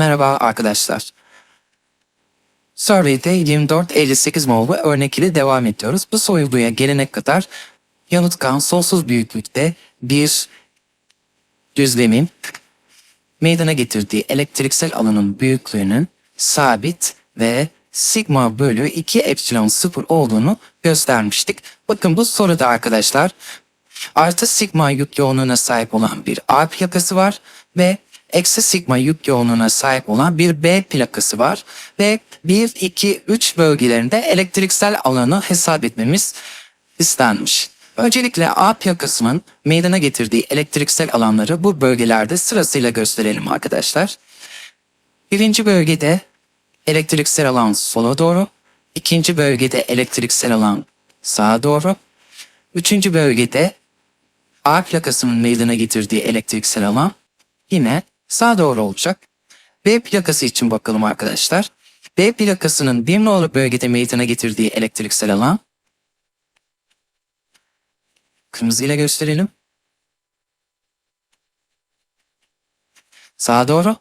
Merhaba arkadaşlar. Survey'de 24-58 mol ve örnek ile devam ediyoruz. Bu soyuluya gelene kadar yanıtkan sonsuz büyüklükte bir düzlemin meydana getirdiği elektriksel alanın büyüklüğünün sabit ve sigma bölü 2 epsilon 0 olduğunu göstermiştik. Bakın bu soruda arkadaşlar artı sigma yük yoğunluğuna sahip olan bir A plakası var ve eksi sigma yük yoğunluğuna sahip olan bir B plakası var ve 1, 2, 3 bölgelerinde elektriksel alanı hesap etmemiz istenmiş. Öncelikle A plakasının meydana getirdiği elektriksel alanları bu bölgelerde sırasıyla gösterelim arkadaşlar. Birinci bölgede elektriksel alan sola doğru, ikinci bölgede elektriksel alan sağa doğru, üçüncü bölgede A plakasının meydana getirdiği elektriksel alan yine sağa doğru olacak. B plakası için bakalım arkadaşlar. B plakasının bir nolu bölgede meydana getirdiği elektriksel alan kırmızı ile gösterelim. Sağa doğru.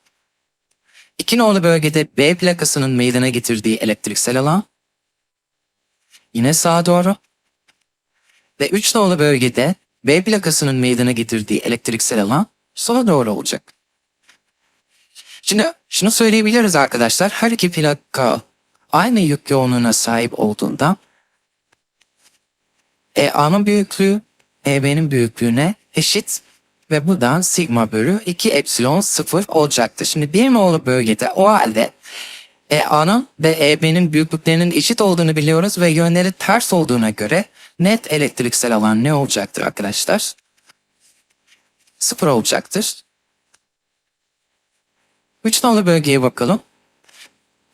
İki nolu bölgede B plakasının meydana getirdiği elektriksel alan yine sağa doğru. Ve üç nolu bölgede B plakasının meydana getirdiği elektriksel alan sola doğru olacak. Şimdi şunu söyleyebiliriz arkadaşlar. Her iki plaka aynı yük yoğunluğuna sahip olduğunda EA'nın büyüklüğü EB'nin büyüklüğüne eşit ve buradan sigma bölü 2 epsilon 0 olacaktır. Şimdi bir nolu bölgede o halde EA'nın ve EB'nin büyüklüklerinin eşit olduğunu biliyoruz ve yönleri ters olduğuna göre net elektriksel alan ne olacaktır arkadaşlar? Sıfır olacaktır. Üç nolu bölgeye bakalım.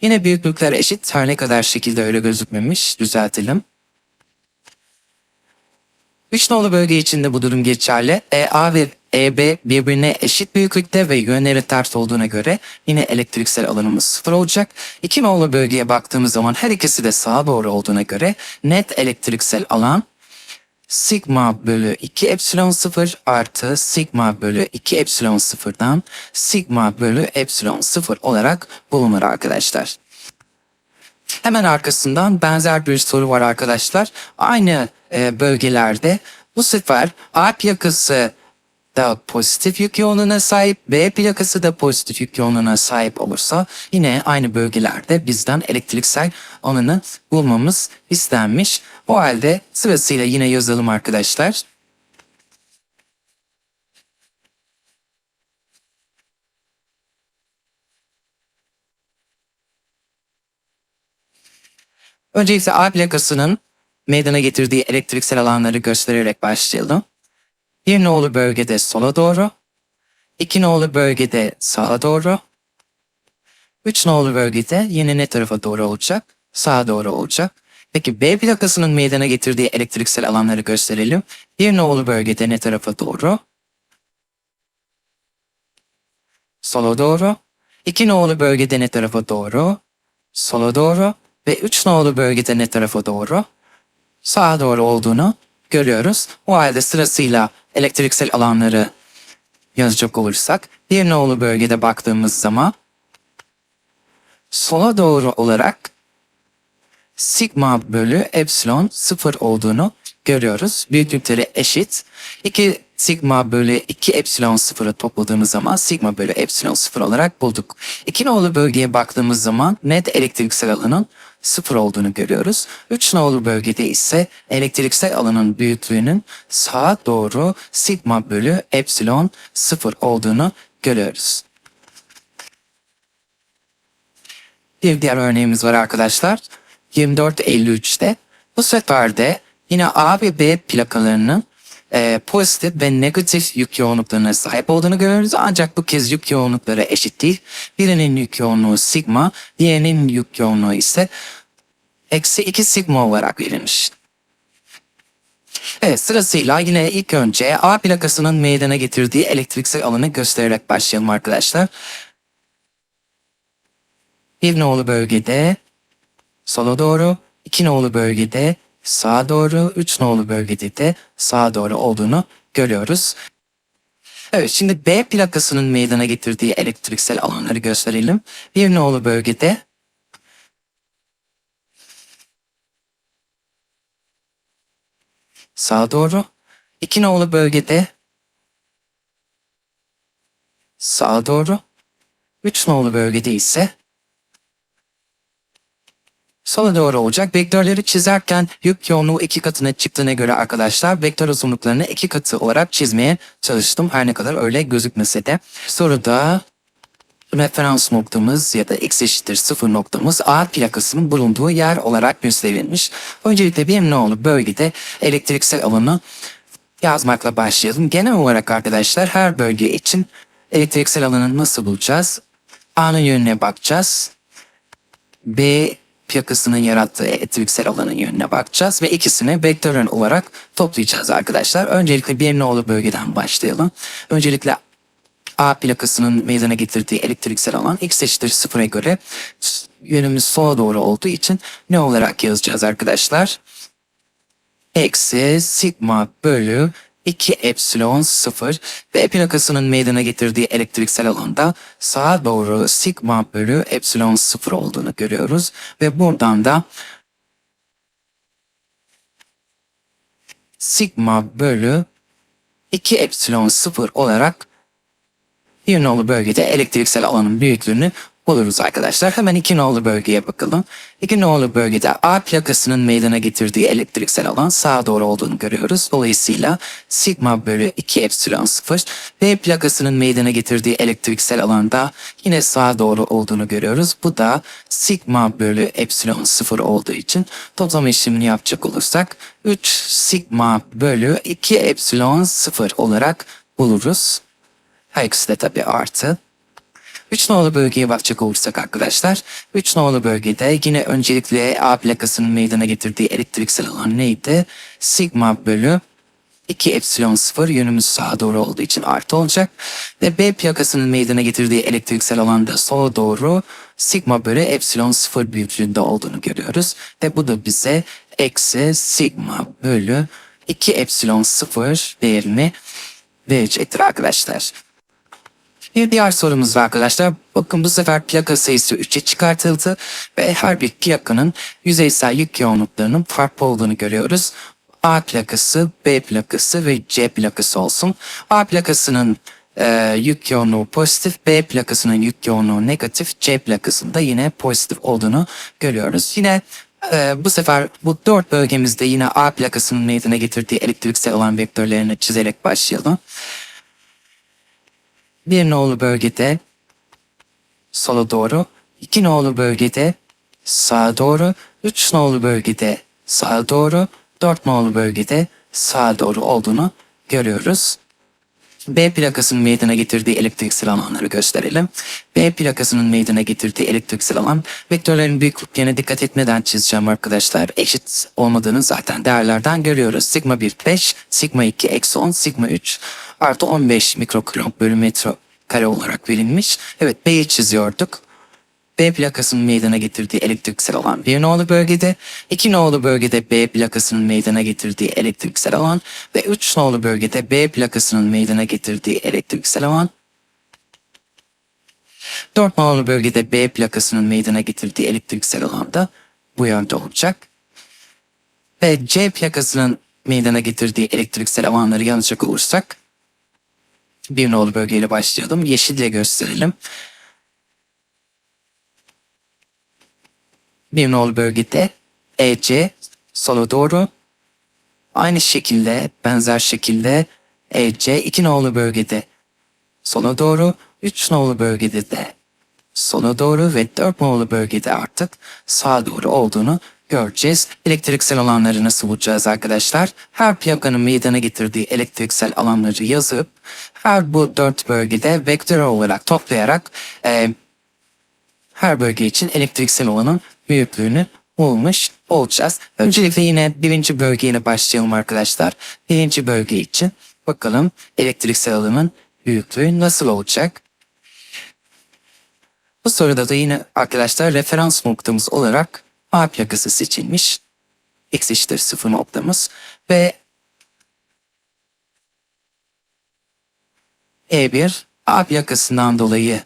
Yine büyüklükler eşit. Her ne kadar şekilde öyle gözükmemiş. Düzeltelim. Üç nolu bölge içinde bu durum geçerli. EA ve EB birbirine eşit büyüklükte ve yönleri ters olduğuna göre yine elektriksel alanımız sıfır olacak. İki nolu bölgeye baktığımız zaman her ikisi de sağa doğru olduğuna göre net elektriksel alan sigma bölü 2 epsilon 0 artı sigma bölü 2 epsilon 0'dan sigma bölü epsilon 0 olarak bulunur arkadaşlar. Hemen arkasından benzer bir soru var arkadaşlar. Aynı e, bölgelerde bu sefer A plakası da pozitif yük yoğunluğuna sahip, B plakası da pozitif yük yoğunluğuna sahip olursa yine aynı bölgelerde bizden elektriksel alanı bulmamız istenmiş. O halde sırasıyla yine yazalım arkadaşlar. Öncelikle A plakasının meydana getirdiği elektriksel alanları göstererek başlayalım. Bir nolu bölgede sola doğru, iki nolu bölgede sağa doğru, üç nolu bölgede yine ne tarafa doğru olacak? Sağa doğru olacak. Peki B plakasının meydana getirdiği elektriksel alanları gösterelim. Bir nolu bölgede ne tarafa doğru? Sola doğru. İki nolu bölgede ne tarafa doğru? Sola doğru. Ve üç nolu bölgede ne tarafa doğru? Sağa doğru olduğunu görüyoruz. O halde sırasıyla elektriksel alanları yazacak olursak bir nolu bölgede baktığımız zaman sola doğru olarak sigma bölü epsilon sıfır olduğunu görüyoruz. Büyüklükleri eşit. 2 sigma bölü 2 epsilon sıfırı topladığımız zaman sigma bölü epsilon sıfır olarak bulduk. İki nolu bölgeye baktığımız zaman net elektriksel alanın sıfır olduğunu görüyoruz. Üç nolu bölgede ise elektriksel alanın büyüklüğünün sağa doğru sigma bölü epsilon sıfır olduğunu görüyoruz. Bir diğer örneğimiz var arkadaşlar. 24.53'te. Bu sefer de yine A ve B plakalarının e, pozitif ve negatif yük yoğunluklarına sahip olduğunu görüyoruz. Ancak bu kez yük yoğunlukları eşit değil. Birinin yük yoğunluğu sigma, diğerinin yük yoğunluğu ise eksi 2 sigma olarak verilmiş. Evet sırasıyla yine ilk önce A plakasının meydana getirdiği elektriksel alanı göstererek başlayalım arkadaşlar. Bir nolu bölgede sola doğru, iki nolu bölgede sağa doğru, üç nolu bölgede de sağa doğru olduğunu görüyoruz. Evet şimdi B plakasının meydana getirdiği elektriksel alanları gösterelim. Bir nolu bölgede sağa doğru. İki nolu bölgede sağa doğru. Üç nolu bölgede ise sola doğru olacak. Vektörleri çizerken yük yoğunluğu iki katına çıktığına göre arkadaşlar vektör uzunluklarını iki katı olarak çizmeye çalıştım. Her ne kadar öyle gözükmese de. Soruda referans noktamız ya da x eşittir sıfır noktamız A plakasının bulunduğu yer olarak gösterilmiş. Öncelikle bir nolu bölgede elektriksel alanı yazmakla başlayalım. Genel olarak arkadaşlar her bölge için elektriksel alanı nasıl bulacağız? A'nın yönüne bakacağız. B plakasının yarattığı elektriksel alanın yönüne bakacağız ve ikisini vektörel olarak toplayacağız arkadaşlar. Öncelikle bir nolu bölgeden başlayalım. Öncelikle A plakasının meydana getirdiği elektriksel alan x eşittir sıfıra göre yönümüz sola doğru olduğu için ne olarak yazacağız arkadaşlar? Eksi sigma bölü 2 epsilon 0 ve plakasının meydana getirdiği elektriksel alanda sağa doğru sigma bölü epsilon 0 olduğunu görüyoruz. Ve buradan da sigma bölü 2 epsilon 0 olarak bir nolu bölgede elektriksel alanın büyüklüğünü buluruz arkadaşlar. Hemen iki nolu bölgeye bakalım. İki nolu bölgede A plakasının meydana getirdiği elektriksel alan sağa doğru olduğunu görüyoruz. Dolayısıyla sigma bölü 2 epsilon 0 B plakasının meydana getirdiği elektriksel alanda yine sağa doğru olduğunu görüyoruz. Bu da sigma bölü epsilon 0 olduğu için toplama işlemini yapacak olursak 3 sigma bölü 2 epsilon 0 olarak buluruz. Her ikisi de tabii artı. Üç nolu bölgeye bakacak olursak arkadaşlar. Üç nolu bölgede yine öncelikle A plakasının meydana getirdiği elektriksel alan neydi? Sigma bölü 2 epsilon 0 yönümüz sağa doğru olduğu için artı olacak. Ve B plakasının meydana getirdiği elektriksel alanda sola doğru sigma bölü epsilon 0 büyüklüğünde olduğunu görüyoruz. Ve bu da bize eksi sigma bölü 2 epsilon 0 değerini verecektir arkadaşlar. Bir diğer sorumuz var arkadaşlar. Bakın bu sefer plaka sayısı 3'e çıkartıldı ve her bir plakanın yüzeysel yük yoğunluklarının farklı olduğunu görüyoruz. A plakası, B plakası ve C plakası olsun. A plakasının e, yük yoğunluğu pozitif, B plakasının yük yoğunluğu negatif, C plakasında yine pozitif olduğunu görüyoruz. Yine e, bu sefer bu dört bölgemizde yine A plakasının meydana getirdiği elektriksel alan vektörlerini çizerek başlayalım. Bir nolu bölgede sola doğru, iki nolu bölgede sağa doğru, üç nolu bölgede sağa doğru, dört nolu bölgede sağa doğru olduğunu görüyoruz. B plakasının meydana getirdiği elektriksel alanları gösterelim. B plakasının meydana getirdiği elektriksel alan vektörlerin büyüklüklerine dikkat etmeden çizeceğim arkadaşlar. Eşit olmadığını zaten değerlerden görüyoruz. Sigma 1 5, sigma 2 eksi 10, sigma 3 artı 15 mikrokulomb bölü metre kare olarak verilmiş. Evet B'yi çiziyorduk. B plakasının meydana getirdiği elektriksel alan bir nolu bölgede, iki nolu bölgede B plakasının meydana getirdiği elektriksel alan ve üç nolu bölgede B plakasının meydana getirdiği elektriksel alan, dört nolu bölgede B plakasının meydana getirdiği elektriksel alan da bu yönde olacak. Ve C plakasının meydana getirdiği elektriksel alanları yazacak olursak, bir nolu bölgeyle başlayalım. Yeşille gösterelim. Bir nolu bölgede EC sola doğru. Aynı şekilde benzer şekilde EC iki nolu bölgede sola doğru. Üç nolu bölgede de sola doğru ve dört nolu bölgede artık sağa doğru olduğunu göreceğiz. Elektriksel alanları nasıl bulacağız arkadaşlar? Her plakanın meydana getirdiği elektriksel alanları yazıp her bu dört bölgede vektör olarak toplayarak e, her bölge için elektriksel alanın büyüklüğünü bulmuş olacağız. Öncelikle yine birinci bölgeyle başlayalım arkadaşlar. Birinci bölge için bakalım elektriksel alanın büyüklüğü nasıl olacak? Bu soruda da yine arkadaşlar referans noktamız olarak A plakası seçilmiş. X eşittir sıfır noktamız ve E1 A plakasından dolayı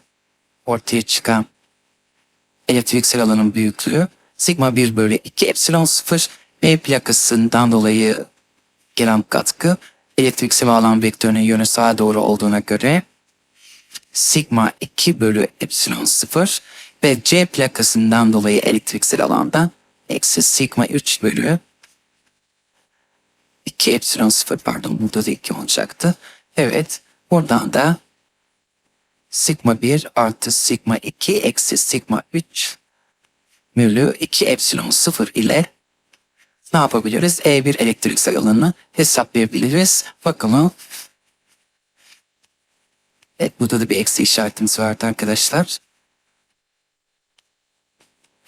ortaya çıkan elektriksel alanın büyüklüğü sigma 1 bölü 2 epsilon 0 B plakasından dolayı gelen katkı elektriksel alan vektörünün yönü sağa doğru olduğuna göre sigma 2 bölü epsilon 0 ve C plakasından dolayı elektriksel alandan eksi sigma 3 bölü 2 epsilon 0 pardon burada da 2 olacaktı. Evet buradan da sigma 1 artı sigma 2 eksi sigma 3 bölü 2 epsilon 0 ile ne yapabiliriz? E1 elektriksel alanını hesaplayabiliriz. Bakalım. Evet burada da bir eksi işaretimiz vardı arkadaşlar.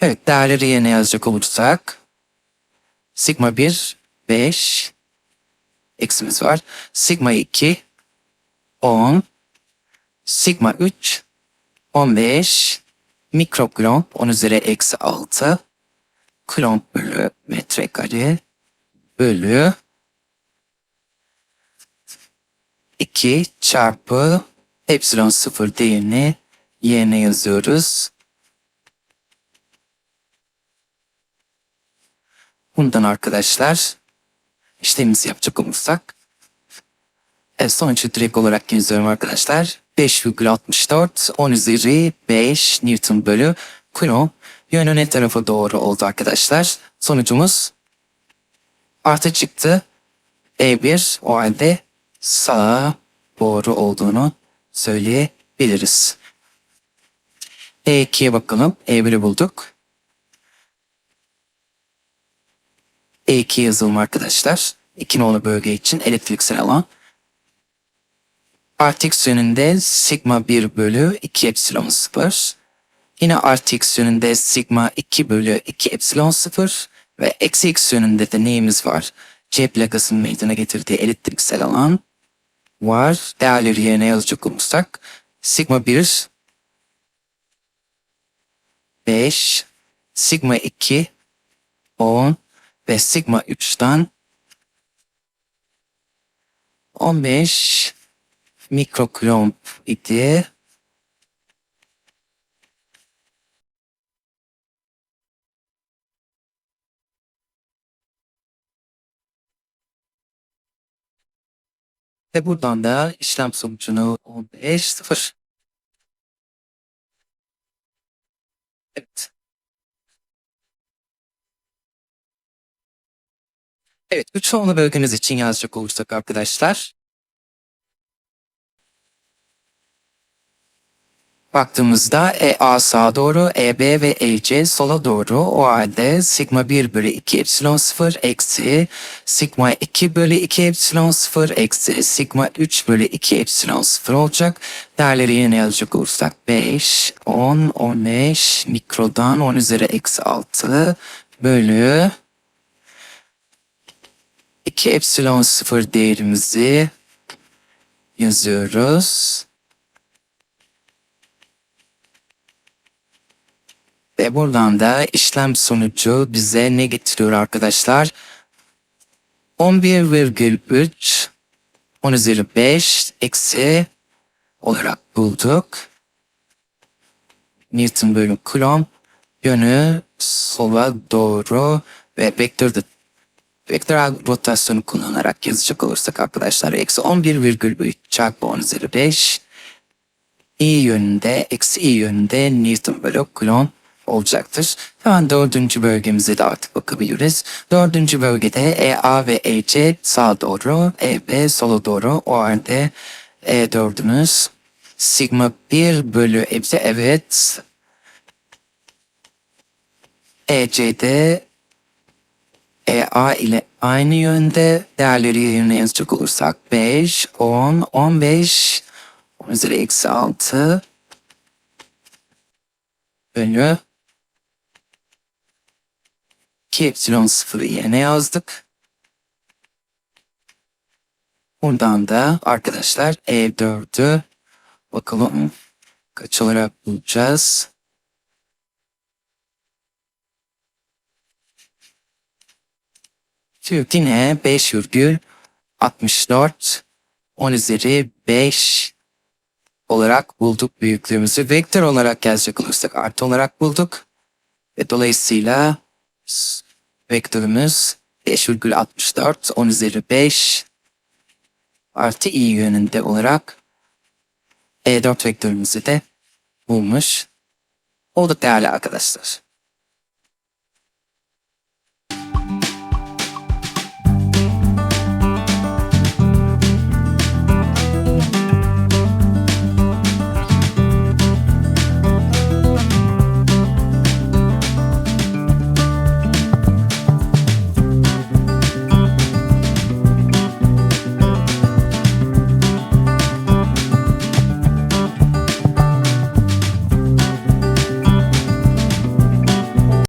Evet değerleri yerine yazacak olursak sigma 1 5 eksimiz var. Sigma 2 10 sigma 3 15 mikrokulomb 10 üzeri eksi 6 kulomb bölü metrekare bölü 2 çarpı epsilon 0 değerini yerine yazıyoruz. Bundan arkadaşlar işlemimizi yapacak olursak evet, sonucu direkt olarak yazıyorum arkadaşlar. 5,64 10 üzeri 5 Newton bölü Coulomb yönü ne tarafa doğru oldu arkadaşlar. Sonucumuz artı çıktı. E1 o halde sağa doğru olduğunu söyleyebiliriz. E2'ye bakalım. E1'i bulduk. E2 yazılım arkadaşlar. İki nolu bölge için elektriksel alan. Artı yönünde sigma 1 bölü 2 epsilon 0. Yine artı yönünde sigma 2 bölü 2 epsilon 0. Ve eksi x yönünde de neyimiz var? C plakasının meydana getirdiği elektriksel alan var. Değerleri yerine yazacak olursak sigma 1 5 sigma 2 10 ve sigma 3'ten 15 mikrokulomb idi. Ve buradan da işlem sonucunu 15 0. Evet. Evet, üç onlu bölgeniz için yazacak olursak arkadaşlar. Baktığımızda EA sağa doğru, EB ve EC sola doğru. O halde sigma 1 bölü 2 epsilon 0 eksi sigma 2 bölü 2 epsilon 0 eksi sigma 3 bölü 2 epsilon 0 olacak. Değerleri yine yazacak olursak 5, 10, 15 mikrodan 10 üzeri eksi 6 bölü 2 epsilon 0 değerimizi yazıyoruz. Ve buradan da işlem sonucu bize ne getiriyor arkadaşlar? 11,3 10 üzeri 5 eksi olarak bulduk. Newton bölü Coulomb yönü sola doğru ve vektör de vektörel rotasyonu kullanarak yazacak olursak arkadaşlar eksi 11,3 çarpı 10 üzeri 5 i yönünde eksi i yönünde Newton bölü Coulomb olacaktır. Hemen dördüncü bölgemize de artık bakabiliriz. Dördüncü bölgede EA ve EC sağa doğru, EB sola doğru. O halde E4'ümüz sigma 1 bölü hepsi evet. EC'de EA ile aynı yönde değerleri yerine yazacak olursak 5, 10, 15, 10 üzeri eksi 6 bölü 2 epsilon sıfırı yerine yazdık. Buradan da arkadaşlar E4'ü bakalım kaç olarak bulacağız. Yine 5 virgül 64 10 üzeri 5 olarak bulduk büyüklüğümüzü. Vektör olarak gelecek olursak artı olarak bulduk. Ve dolayısıyla vektörümüz 5,64 10 üzeri 5 artı i yönünde olarak E4 vektörümüzü de bulmuş olduk değerli arkadaşlar.